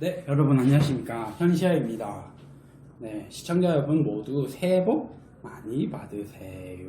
네, 여러분 안녕하십니까. 현시아입니다. 네, 시청자 여러분 모두 새해 복 많이 받으세요.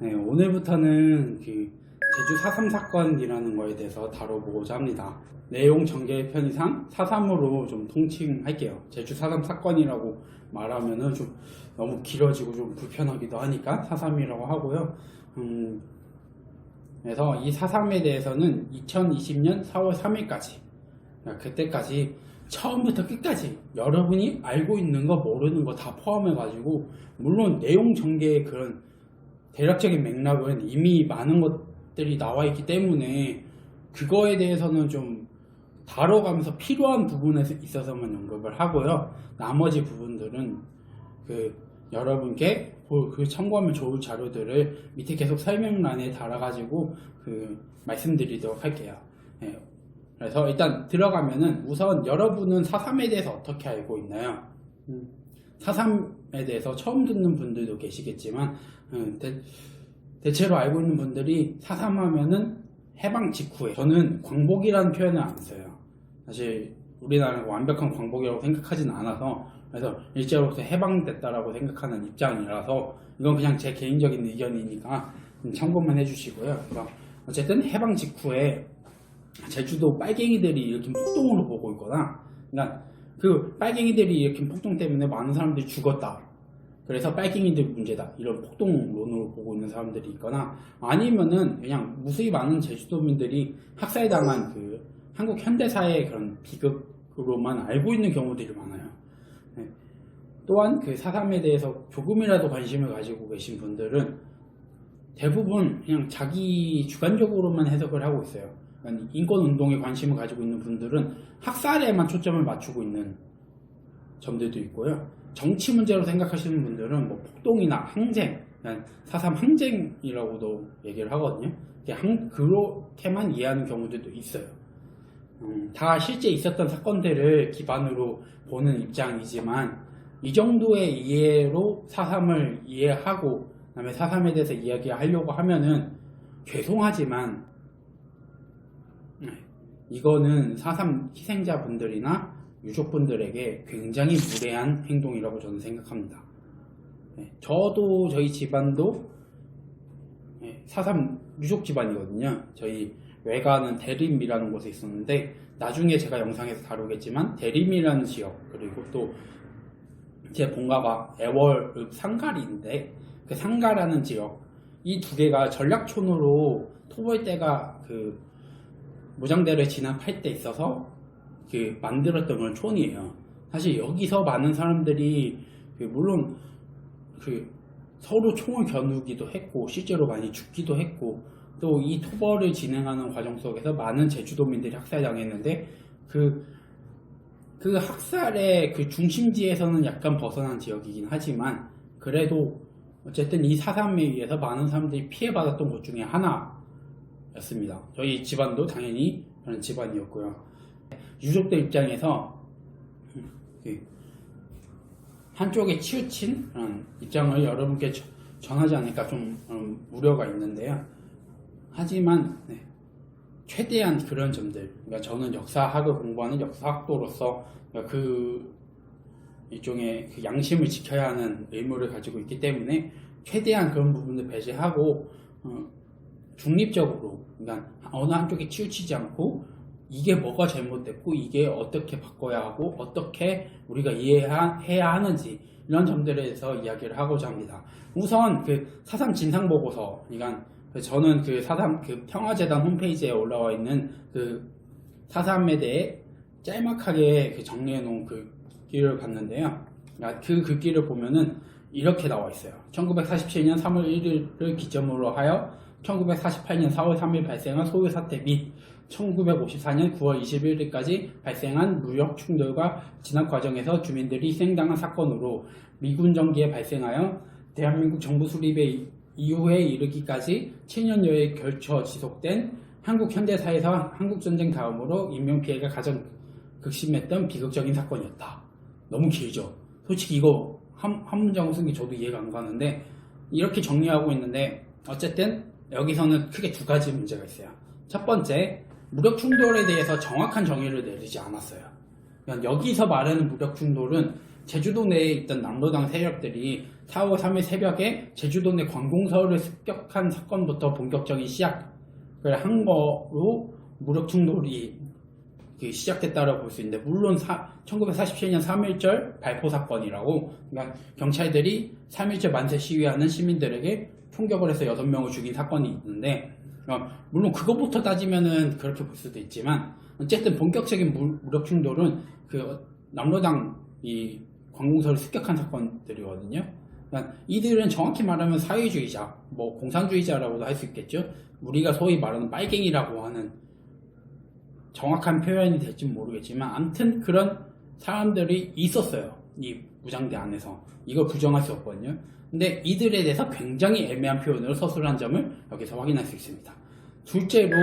네, 오늘부터는 그 제주 4.3 사건이라는 거에 대해서 다뤄보고자 합니다. 내용 전개 편의상 4.3으로 좀 통칭할게요. 제주 4.3 사건이라고 말하면은 좀 너무 길어지고 좀 불편하기도 하니까 4.3이라고 하고요. 음, 그래서 이 4.3에 대해서는 2020년 4월 3일까지 그때까지 처음부터 끝까지 여러분이 알고 있는 거 모르는 거 다 포함해 가지고 물론 내용 전개의 그런 대략적인 맥락은 이미 많은 것들이 나와 있기 때문에 그거에 대해서는 좀 다뤄가면서 필요한 부분에 있어서만 언급을 하고요. 나머지 부분들은 그 여러분께 그- 그 참고하면 좋을 자료들을 밑에 계속 설명란에 달아가지고 그 말씀드리도록 할게요. 예. 그래서 일단 들어가면은 우선 여러분은 4.3에 대해서 어떻게 알고 있나요? 음, 4.3에 대해서 처음 듣는 분들도 계시겠지만 음, 대, 대체로 알고 있는 분들이 4.3 하면은 해방 직후에 저는 광복이라는 표현을 안 써요. 사실 우리나라가 완벽한 광복이라고 생각하진 않아서 그래서 일제로부터 해방됐다라고 생각하는 입장이라서 이건 그냥 제 개인적인 의견이니까 좀 참고만 해주시고요. 어쨌든 해방 직후에 제주도 빨갱이들이 일으킨 폭동으로 보고 있거나 그러니까 그 빨갱이들이 일으킨 폭동 때문에 많은 사람들이 죽었다. 그래서 빨갱이들 문제다. 이런 폭동론으로 보고 있는 사람들이 있거나 아니면은 그냥 무수히 많은 제주도민들이 학살당한 그 한국 현대사의 그런 비극으로만 알고 있는 경우들이 많아요. 네. 또한 그 사삼에 대해서 조금이라도 관심을 가지고 계신 분들은 대부분 그냥 자기 주관적으로만 해석을 하고 있어요. 그러니까 인권 운동에 관심을 가지고 있는 분들은 학살에만 초점을 맞추고 있는 점들도 있고요. 정치 문제로 생각하시는 분들은 뭐 폭동이나 항쟁, 사삼 항쟁이라고도 얘기를 하거든요. 그렇게만 이해하는 경우들도 있어요. 음, 다 실제 있었던 사건들을 기반으로 보는 입장이지만 이 정도의 이해로 사삼을 이해하고 그다음에 사삼에 대해서 이야기하려고 하면은 죄송하지만 네, 이거는 사삼 희생자분들이나 유족분들에게 굉장히 무례한 행동이라고 저는 생각합니다. 네, 저도 저희 집안도 네, 사삼 유족 집안이거든요. 저희 외가는 대림이라는 곳에 있었는데 나중에 제가 영상에서 다루겠지만 대림이라는 지역 그리고 또 제 본가가 애월 상가리인데 그 상가라는 지역 이 두 개가 전략촌으로 토벌대가 그 무장대를 진압할 때 있어서 그 만들었던 그런 촌이에요. 사실 여기서 많은 사람들이 그 물론 그 서로 총을 겨누기도 했고 실제로 많이 죽기도 했고 또 이 토벌을 진행하는 과정 속에서 많은 제주도민들이 학살당했는데 그, 그 학살의 그 중심지에서는 약간 벗어난 지역이긴 하지만 그래도 어쨌든 이 사삼에 의해서 많은 사람들이 피해받았던 곳 중에 하나였습니다. 저희 집안도 당연히 그런 집안이었고요. 유족들 입장에서 그 한쪽에 치우친 입장을 여러분께 저- 전하지 않을까 좀 음, 우려가 있는데요. 하지만 네, 최대한 그런 점들, 그러니까 저는 역사학을 공부하는 역사학도로서 그 일종의 그 양심을 지켜야 하는 의무를 가지고 있기 때문에 최대한 그런 부분을 배제하고 어, 중립적으로, 그러니까 어느 한쪽에 치우치지 않고 이게 뭐가 잘못됐고 이게 어떻게 바꿔야 하고 어떻게 우리가 이해해야 하는지 이런 점들에 대해서 이야기를 하고자 합니다. 우선 그 사삼 진상 보고서, 그러니까 그 저는 그 사삼 그 평화재단 홈페이지에 올라와 있는 그 사삼에 대해 짤막하게 그 정리해 놓은 그 글을 봤는데요. 그러니까 그 글귀를 보면은 이렇게 나와 있어요. 1947년 3월 1일을 기점으로 하여 1948년 4월 3일 발생한 소유 사태 및 1954년 9월 21일까지 발생한 무역 충돌과 진압 과정에서 주민들이 희생당한 사건으로 미군 정기에 발생하여 대한민국 정부 수립의 이후에 이르기까지 7년여에 걸쳐 지속된 한국 현대사에서 한국전쟁 다음으로 인명피해가 가장 극심했던 비극적인 사건이었다. 너무 길죠. 솔직히 이거 한, 한 문장으로 쓴 게 저도 이해가 안 가는데 이렇게 정리하고 있는데 어쨌든 여기서는 크게 두 가지 문제가 있어요. 첫 번째, 무력 충돌에 대해서 정확한 정의를 내리지 않았어요. 그러니까 여기서 말하는 무력 충돌은 제주도 내에 있던 남로당 세력들이 4월 3일 새벽에 제주도 내 관공서를 습격한 사건부터 본격적인 시작을 한 거로 무력 충돌이 그 시작됐다고 볼 수 있는데 물론 1947년 3.1절 발포 사건이라고 그러니까 경찰들이 3.1절 만세 시위하는 시민들에게 총격을 해서 6명을 죽인 사건이 있는데 어, 물론 그것부터 따지면은 그렇게 볼 수도 있지만 어쨌든 본격적인 무, 무력 충돌은 그 남로당 이 관공서를 습격한 사건들이거든요. 그러니까 이들은 정확히 말하면 사회주의자, 뭐 공산주의자라고도 할 수 있겠죠. 우리가 소위 말하는 빨갱이라고 하는 정확한 표현이 될지 모르겠지만 아무튼 그런 사람들이 있었어요. 이 무장대 안에서 이걸 부정할 수 없거든요. 근데 이들에 대해서 굉장히 애매한 표현으로 서술한 점을 여기서 확인할 수 있습니다. 둘째로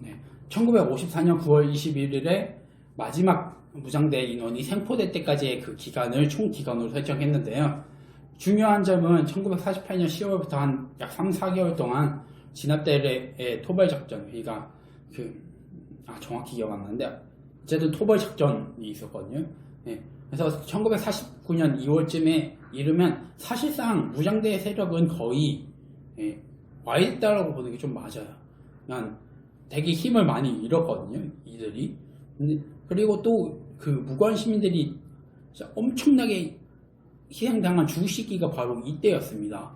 네, 1954년 9월 21일에 마지막 무장대 인원이 생포될 때까지의 그 기간을 총 기간으로 설정했는데요. 중요한 점은 1948년 10월부터 한 약 3, 4개월 동안 진압대의 토벌 작전, 그러니까 그, 아, 정확히 기억 안 나는데, 어쨌든 토벌 작전이 있었거든요. 예. 그래서 1949년 2월쯤에 이르면 사실상 무장대 세력은 거의 예, 와있다라고 보는 게 좀 맞아요. 그냥 되게 힘을 많이 잃었거든요, 이들이. 근데 그리고 또 그 무관 시민들이 엄청나게 희생당한 주 시기가 바로 이때였습니다.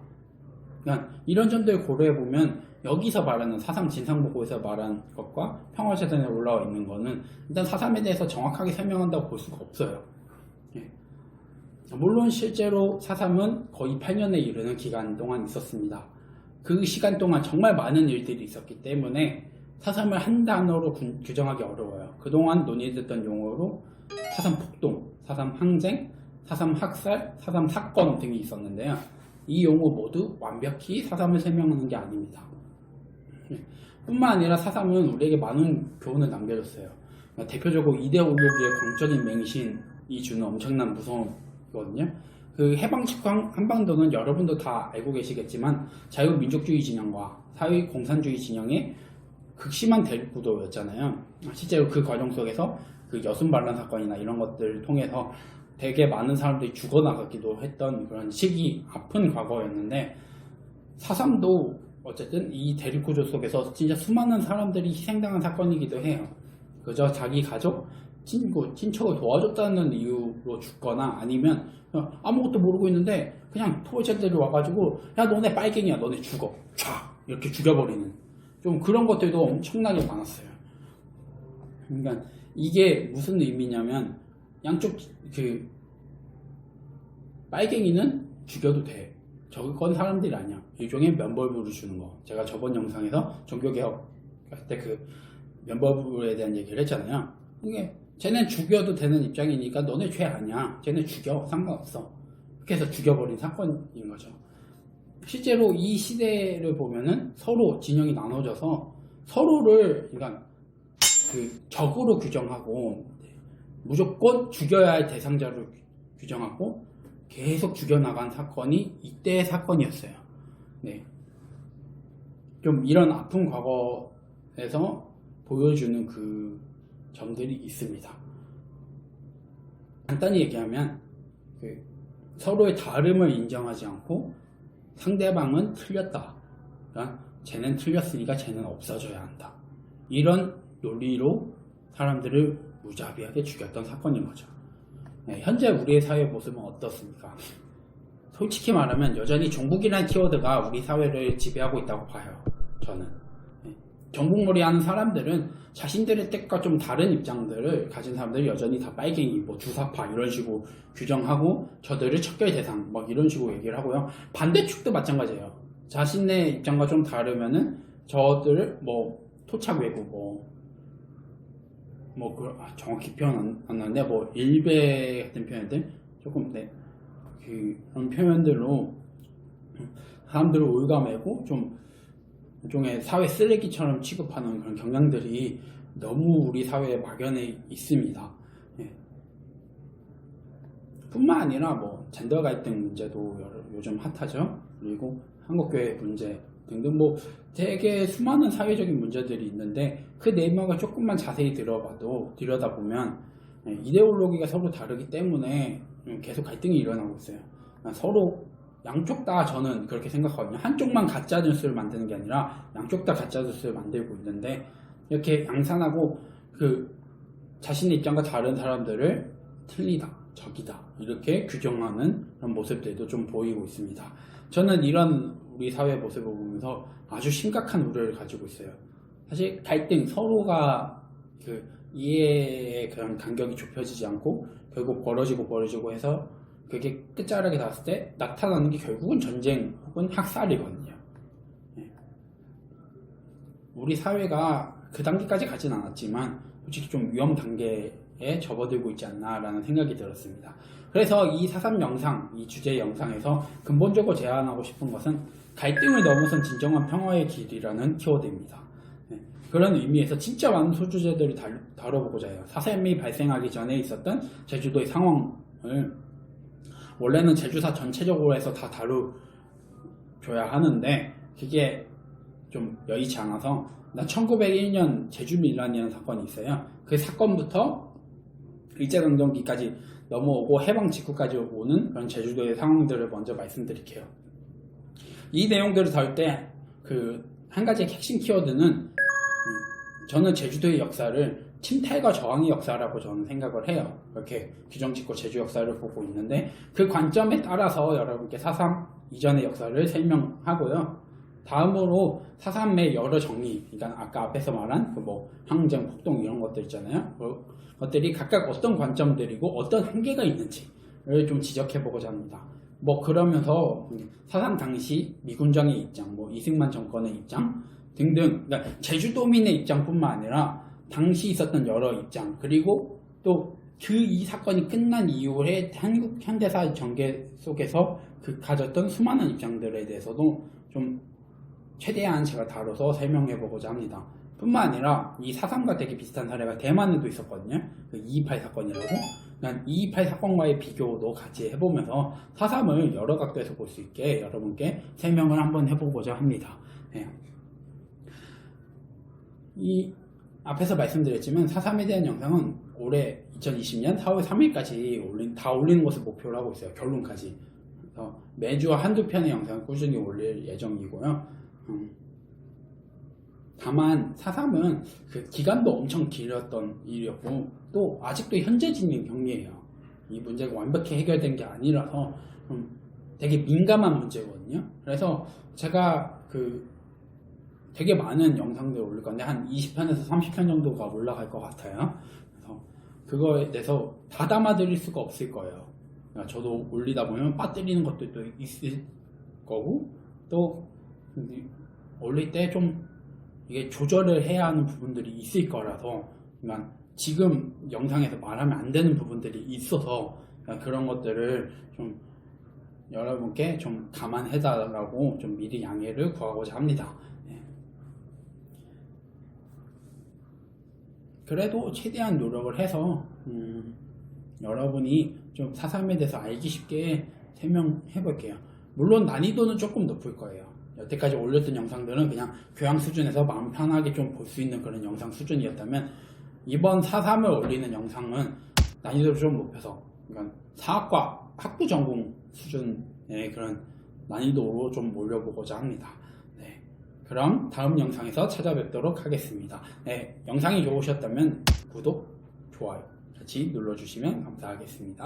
그러니까 이런 점들을 고려해 보면 여기서 말하는 사삼 진상보고에서 말한 것과 평화재단에 올라와 있는 거는 일단 사삼에 대해서 정확하게 설명한다고 볼 수가 없어요. 예. 물론 실제로 사삼은 거의 8년에 이르는 기간 동안 있었습니다. 그 시간 동안 정말 많은 일들이 있었기 때문에 사삼을 한 단어로 구- 규정하기 어려워요. 그동안 논의됐던 용어로 사삼 폭동, 사삼 항쟁, 사삼 학살, 사삼 사건 등이 있었는데요. 이 용어 모두 완벽히 사삼을 설명하는 게 아닙니다. 네. 뿐만 아니라 사삼은 우리에게 많은 교훈을 남겨줬어요. 그러니까 대표적으로 이데올로기의 광적인 맹신이 주는 엄청난 무서움이거든요. 그 해방 직후 한반도는 여러분도 다 알고 계시겠지만 자유민족주의 진영과 사회공산주의 진영의 극심한 대립구도였잖아요. 실제로 그 과정 속에서 그 여순 반란 사건이나 이런 것들을 통해서 되게 많은 사람들이 죽어나가기도 했던 그런 시기 아픈 과거였는데 사삼도 어쨌든 이 대립구조 속에서 진짜 수많은 사람들이 희생당한 사건이기도 해요. 그저 자기 가족, 친구, 친척을 도와줬다는 이유로 죽거나 아니면 아무것도 모르고 있는데 그냥 토벌자들이 와가지고 야 너네 빨갱이야 너네 죽어 촤 이렇게 죽여버리는 좀 그런 것들도 엄청나게 많았어요. 그러니까 이게 무슨 의미냐면 양쪽 그 빨갱이는 죽여도 돼. 저건 사람들이 아니야. 일종의 면벌부를 주는 거. 제가 저번 영상에서 종교개혁 할 때 그 면벌부에 대한 얘기를 했잖아요. 이게 쟤네 죽여도 되는 입장이니까 너네 죄 아니야. 쟤네 죽여. 상관없어. 그렇게 해서 죽여버린 사건인 거죠. 실제로 이 시대를 보면은 서로 진영이 나눠져서 서로를 그러니까 그 적으로 규정하고 무조건 죽여야 할 대상자로 규정하고 계속 죽여나간 사건이 이때의 사건이었어요. 네. 좀 이런 아픈 과거에서 보여주는 그 점들이 있습니다. 간단히 얘기하면 그 서로의 다름을 인정하지 않고 상대방은 틀렸다. 그러니까 쟤는 틀렸으니까 쟤는 없어져야 한다. 이런 논리로 사람들을 무자비하게 죽였던 사건인 거죠. 네, 현재 우리의 사회 모습은 어떻습니까? 솔직히 말하면 여전히 종북이라는 키워드가 우리 사회를 지배하고 있다고 봐요. 저는. 네, 정북몰이 하는 사람들은 자신들의 뜻과 좀 다른 입장들을 가진 사람들이 여전히 다 빨갱이, 뭐 주사파 이런 식으로 규정하고 저들을 척결 대상 막 이런 식으로 얘기를 하고요. 반대축도 마찬가지예요. 자신의 입장과 좀 다르면은 저들을 뭐 토착 외국 뭐 뭐, 그, 아, 정확히 표현 안, 안 나는데, 뭐, 일배 같은 표현들, 조금, 네, 그, 그런 표현들로 사람들을 올가매고, 좀, 일종의 사회 쓰레기처럼 취급하는 그런 경향들이 너무 우리 사회에 막연해 있습니다. 예. 뿐만 아니라, 뭐, 젠더 갈등 문제도 요즘 핫하죠. 그리고 한국교회 문제, 등등 뭐 되게 수많은 사회적인 문제들이 있는데 그 내막을 조금만 자세히 들어봐도 들여다보면 예, 이데올로기가 서로 다르기 때문에 음, 계속 갈등이 일어나고 있어요. 그러니까 서로 양쪽 다 저는 그렇게 생각하거든요. 한쪽만 가짜 뉴스를 만드는 게 아니라 양쪽 다 가짜 뉴스를 만들고 있는데 이렇게 양산하고 그 자신의 입장과 다른 사람들을 틀리다, 적이다 이렇게 규정하는 그런 모습들도 좀 보이고 있습니다. 저는 이런 우리 사회 모습을 보면서 아주 심각한 우려를 가지고 있어요. 사실 갈등 서로가 그 이해의 그런 간격이 좁혀지지 않고 결국 벌어지고 벌어지고 해서 그게 끝자락에 닿았을 때 나타나는 게 결국은 전쟁 혹은 학살이거든요. 예. 우리 사회가 그 단계까지 가진 않았지만 솔직히 좀 위험 단계에 접어들고 있지 않나라는 생각이 들었습니다. 그래서 이 사삼 영상, 이 주제 영상에서 근본적으로 제안하고 싶은 것은 갈등을 넘어선 진정한 평화의 길이라는 키워드입니다. 네, 그런 의미에서 진짜 많은 소주제들을 달- 다뤄보고자 해요. 사삼이 발생하기 전에 있었던 제주도의 상황을 원래는 제주사 전체적으로 해서 다 다뤄줘야 하는데 그게 좀 여의치 않아서 나 1901년 제주 밀란이라는 사건이 있어요. 그 사건부터 일제강점기까지 넘어오고 해방 직후까지 오는 그런 제주도의 상황들을 먼저 말씀드릴게요. 이 내용들을 다룰 때 그 한 가지 핵심 키워드는 음, 저는 제주도의 역사를 침탈과 저항의 역사라고 저는 생각을 해요. 이렇게 규정 짓고 제주 역사를 보고 있는데 그 관점에 따라서 여러분께 사삼 이전의 역사를 설명하고요. 다음으로 사삼의 여러 정의, 그러니까 아까 앞에서 말한 그 뭐 항쟁, 폭동 이런 것들 있잖아요. 그 것들이 각각 어떤 관점들이고 어떤 한계가 있는지를 좀 지적해보고자 합니다. 뭐 그러면서 사상 당시 미군정의 입장, 뭐 이승만 정권의 입장 등등, 그러니까 제주도민의 입장뿐만 아니라 당시 있었던 여러 입장 그리고 또 그 이 사건이 끝난 이후에 한국 현대사 전개 속에서 그 가졌던 수많은 입장들에 대해서도 좀 최대한 제가 다뤄서 설명해 보고자 합니다. 뿐만 아니라 이 사상과 되게 비슷한 사례가 대만에도 있었거든요. 그 228 사건이라고. 난228 사건과의 비교도 같이 해보면서 사삼을 여러 각도에서 볼 수 있게 여러분께 설명을 한번 해보고자 합니다. 네. 이 앞에서 말씀드렸지만 사삼에 대한 영상은 올해 2020년 4월 3일까지 올린, 다 올리는 것을 목표로 하고 있어요. 결론까지. 그래서 매주 한두 편의 영상 꾸준히 올릴 예정이고요. 음, 다만 사삼은 그 기간도 엄청 길었던 일이었고 또 아직도 현재 진행 경리예요. 이 문제가 완벽히 해결된 게 아니라서 좀 되게 민감한 문제거든요. 그래서 제가 그 되게 많은 영상들 올릴 건데 한 20편에서 30편 정도가 올라갈 것 같아요. 그래서 그거에 대해서 다 담아드릴 수가 없을 거예요. 그러니까 저도 올리다 보면 빠뜨리는 것들도 있을 거고 또 올릴 때 좀 이게 조절을 해야 하는 부분들이 있을 거라서 그러니까 지금 영상에서 말하면 안 되는 부분들이 있어서 그러니까 그런 것들을 좀 여러분께 좀 감안해달라고 좀 미리 양해를 구하고자 합니다. 네. 그래도 최대한 노력을 해서 음, 여러분이 좀 사삼에 대해서 알기 쉽게 설명해 볼게요. 물론 난이도는 조금 높을 거예요. 여태까지 올렸던 영상들은 그냥 교양 수준에서 마음 편하게 좀 볼 수 있는 그런 영상 수준이었다면 이번 사삼을 올리는 영상은 난이도를 좀 높여서 그러니까 사학과 학부 전공 수준의 그런 난이도로 좀 올려보고자 합니다. 네. 그럼 다음 영상에서 찾아뵙도록 하겠습니다. 네, 영상이 좋으셨다면 구독, 좋아요 같이 눌러주시면 감사하겠습니다.